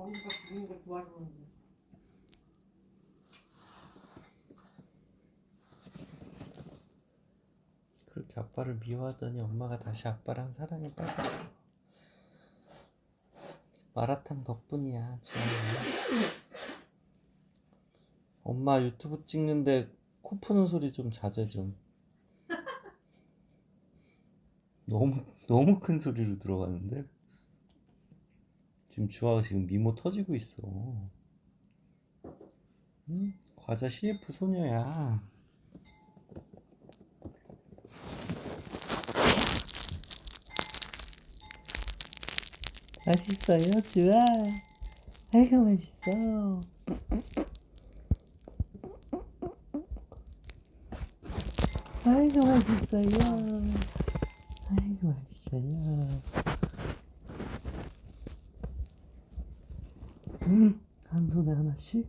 언니가 부르는 걸 좋아하는데. 그렇게 아빠를 미워하더니 엄마가 다시 아빠랑 사랑에 빠졌어. 마라탕 덕분이야. 엄마 유튜브 찍는데 코 푸는 소리 좀 자제 좀. 너무 너무 큰 소리로 들어가는데. 지금 주아가 지금 미모 터지고 있어. 응? 과자 CF 소녀야. 맛있어요, 주아. 아이고 맛있어. 아이고 맛있어요. 아이고 맛있어요. うん。肝臓の話？